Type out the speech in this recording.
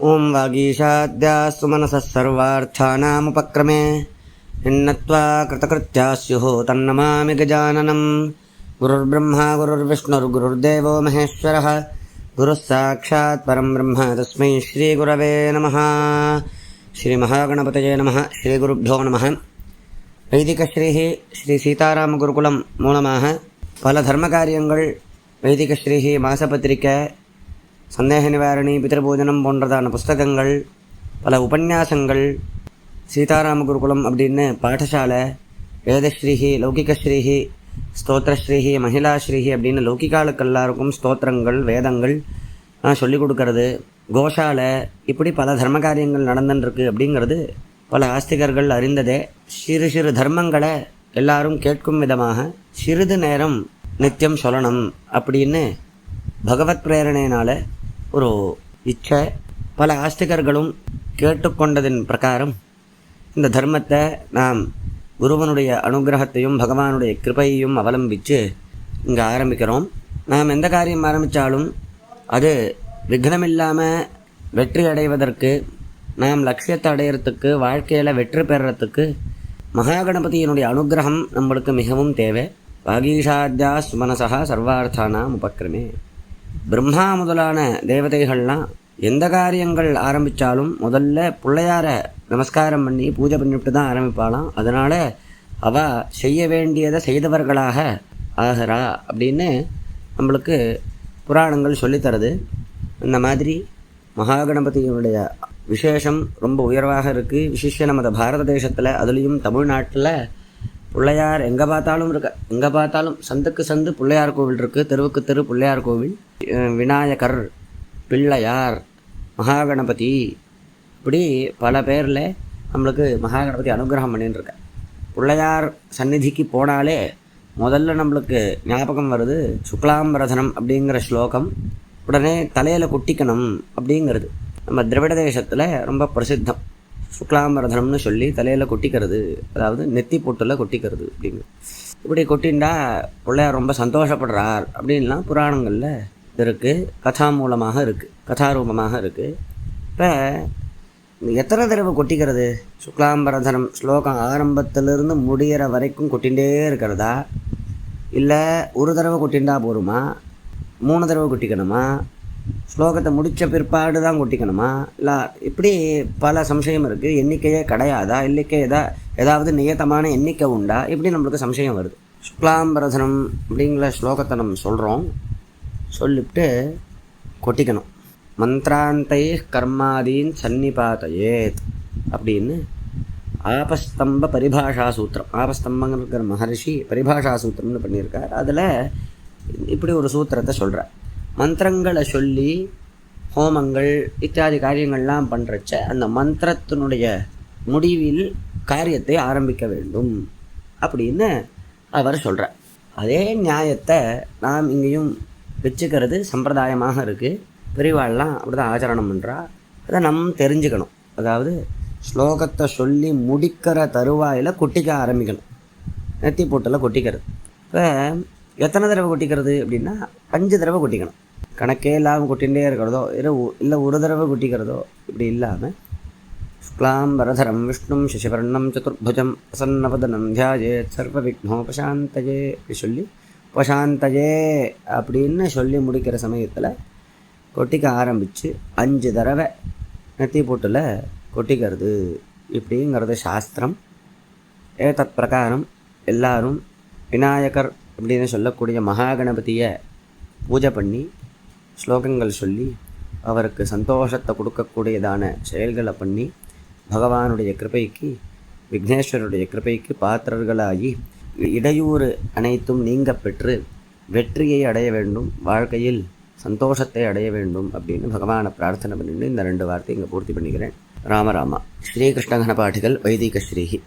ఓం వాగీషాద్యా సుమనస సర్వార్థానాముపక్రమే నిన్నత్వా కృతకృత్యా స్యుః తన్నమామి గజాననం గురుర్బ్రహ్మ గురుర్విష్ణుర్గురుర్దేవో మహేశ్వర గురుస్సాక్షాత్ పరం బ్రహ్మ తస్మై శ్రీగురవే నమ శ్రీమహాగణపతయే నమ శ్రీగురుభ్యో నమ வைதிகஸ்ரீ ஸ்ரீ சீதாராம குருகுலம் மூலமாக பல தர்ம காரியங்கள் சந்தேக நிவாரணி பிதிருபூஜனம் போன்றதான புஸ்தகங்கள் பல உபன்யாசங்கள் சீதாராம குருகுலம் அப்படின்னு பாடசாலை வேதஸ்ரீஹி லௌகிகஸ்ரீஹி ஸ்தோத்திரஸ்ரீஹி மகிழாஸ்ரீஹி அப்படின்னு லௌகிகாளுக்கு எல்லாருக்கும் ஸ்தோத்திரங்கள் வேதங்கள் சொல்லிக் கொடுக்கறது. கோஷாலை இப்படி பல தர்ம காரியங்கள் நடந்துருக்கு அப்படிங்கிறது பல ஆஸ்திகர்கள் அறிந்ததே. சிறு சிறு தர்மங்களை எல்லாரும் கேட்கும் விதமாக சிறிது நேரம் நித்தியம் சொல்லணும் அப்படின்னு பகவத் பிரேரணையினால் ஒரு இச்சை பல ஆஸ்திகர்களும் கேட்டுக்கொண்டதின் பிரகாரம் இந்த தர்மத்தை நாம் குருவனுடைய அனுகிரகத்தையும் பகவானுடைய கிருபையையும் அவலம்பித்து இங்கே ஆரம்பிக்கிறோம். நாம் எந்த காரியம் ஆரம்பித்தாலும் அது விக்னமில்லாமல் வெற்றி அடைவதற்கு நாம் லட்சியத்தை அடையிறதுக்கு வாழ்க்கையில் வெற்றி பெறத்துக்கு மகாகணபதியினுடைய அனுகிரகம் நம்மளுக்கு மிகவும் தேவை. வாகீஷாத்யா சுமனசா சர்வார்த்தானாம் உபக்கிரமே பிரம்மா முதலான தேவதைகள்லாம் எந்த காரியங்கள் ஆரம்பித்தாலும் முதல்ல பிள்ளையார நமஸ்காரம் பண்ணி பூஜை பண்ணிவிட்டு தான் ஆரம்பிப்பாளாம். அதனால் அவள் செய்ய வேண்டியதை செய்தவர்களாக ஆகிறா அப்படின்னு நம்மளுக்கு புராணங்கள் சொல்லித்தருது இந்த மாதிரி மகாகணபதியினுடைய விசேஷம் ரொம்ப உயர்வாக இருக்குது விசிஷ்ய நமது பாரத தேசத்தில் அதுலேயும் தமிழ்நாட்டில் பிள்ளையார் எங்கே பார்த்தாலும் இருக்க எங்கே பார்த்தாலும் சந்துக்கு சந்து பிள்ளையார் கோவில் இருக்குது தெருவுக்கு தெரு பிள்ளையார் கோவில். விநாயகர் பிள்ளையார் மகாகணபதி. இப்படி பல பேரில் நம்மளுக்கு மகாகணபதி அனுகிரகம் பண்ணிட்டுருக்க. பிள்ளையார் சந்நிதிக்கு போனாலே முதல்ல நம்மளுக்கு ஞாபகம் வருது சுக்லாம்பரதனம் அப்படிங்கிற ஸ்லோகம். உடனே தலையில் கொட்டிக்கணும் அப்படிங்கிறது. நம்ம திராவிட தேசத்தில் ரொம்ப பிரசித்தம். சுக்லாம்பரதனம்னு சொல்லி தலையில் கொட்டிக்கிறது. அதாவது நெத்தி பொட்டில் கொட்டிக்கிறது அப்படின்னு. இப்படி கொட்டின்றா பிள்ளையார் ரொம்ப சந்தோஷப்படுறார் அப்படின்லாம் புராணங்களில் இருக்குது கதா மூலமாக இருக்குது கதாரூபமாக இருக்குது இப்போ எத்தனை தடவை கொட்டிக்கிறது? சுக்லாம்பரதனம் ஸ்லோகம் ஆரம்பத்திலிருந்து முடிகிற வரைக்கும் கொட்டிகிட்டே இருக்கிறதா? இல்லை ஒரு தடவை கொட்டிண்டா போருமா? மூணு தடவை கொட்டிக்கணுமா? ஸ்லோகத்தை முடித்த பிற்பாடு தான் கொட்டிக்கணுமா? இல்லை இப்படி பல சம்சயம் இருக்குது எண்ணிக்கையே கிடையாதா? எண்ணிக்கை எதா ஏதாவது நியத்தமான எண்ணிக்கை உண்டா? இப்படி நம்மளுக்கு சம்சயம் வருது. சுக்லாம்பரதனம் அப்படிங்கிற ஸ்லோகத்தை நம்ம சொல்கிறோம் சொல்லிவிட்டு கொட்டிக்கணும். மந்திராந்தை கர்மாதீன் சன்னிபாத்தையேத் அப்படின்னு ஆபஸ்தம்ப பரிபாஷா சூத்திரம். ஆபஸ்தம்பங்கிற மகர்ஷி பரிபாஷா சூத்திரம்னு பண்ணியிருக்கார். அதில் இப்படி ஒரு சூத்திரத்தை சொல்கிறார் மந்திரங்களை சொல்லி ஹோமங்கள் இத்தியாதி காரியங்கள்லாம் பண்ணுறச்ச அந்த மந்திரத்தினுடைய முடிவில் காரியத்தை ஆரம்பிக்க வேண்டும். அப்படின்னு அவர் சொல்கிறார் அதே நியாயத்தை நாம் இங்கேயும் வச்சுக்கிறது சம்பிரதாயமாக இருக்குது பெரியவாள்லாம் அப்படி தான் ஆச்சரணம் பண்ணுறா அதை நம்ம தெரிஞ்சுக்கணும். அதாவது ஸ்லோகத்தை சொல்லி முடிக்கிற தருவாயில் கொட்டிக்க ஆரம்பிக்கணும். நெத்தி போட்டில் கொட்டிக்கிறது. இப்போ எத்தனை தடவை கொட்டிக்கிறது அப்படின்னா அஞ்சு தடவை கொட்டிக்கணும். கணக்கே இல்லாமல் கொட்டிகிட்டே இருக்கிறதோ இல்லை இல்லை ஒரு தடவை கொட்டிக்கிறதோ இப்படி இல்லாமல் சுக்லாம் வரதரம் விஷ்ணும் சசிவர்ணம் சதுர்புஜம் பிரசன்னபதனம் தியாஜேத் சர்வ விக்னோபசாந்தஜே அப்படி சொல்லி உபசாந்தஜே அப்படின்னு சொல்லி முடிக்கிற சமயத்தில் கொட்டிக்க ஆரம்பித்து அஞ்சு தடவை நெத்தி போட்டில் கொட்டிக்கிறது. இப்படிங்கிறது சாஸ்திரம். ஏதத் பிரகாரம் எல்லாரும் விநாயகர் அப்படின்னு சொல்லக்கூடிய மகாகணபதியை பூஜை பண்ணி ஸ்லோகங்கள் சொல்லி அவருக்கு சந்தோஷத்தை கொடுக்கக்கூடியதான செயல்களை பண்ணி பகவானுடைய கிருபைக்கு விக்னேஸ்வருடைய கிருபைக்கு பாத்திரர்களாகி இடையூறு அனைத்தும் நீங்க பெற்று வெற்றியை அடைய வேண்டும் வாழ்க்கையில் சந்தோஷத்தை அடைய வேண்டும் அப்படின்னு பகவானை பிரார்த்தனை பண்ணிட்டு இந்த ரெண்டு வார்த்தை இங்கே பூர்த்தி பண்ணிக்கிறேன். ராமராமா ஸ்ரீகிருஷ்ணகன கணபாட்டிகள் வைதிக ஸ்ரீஹி.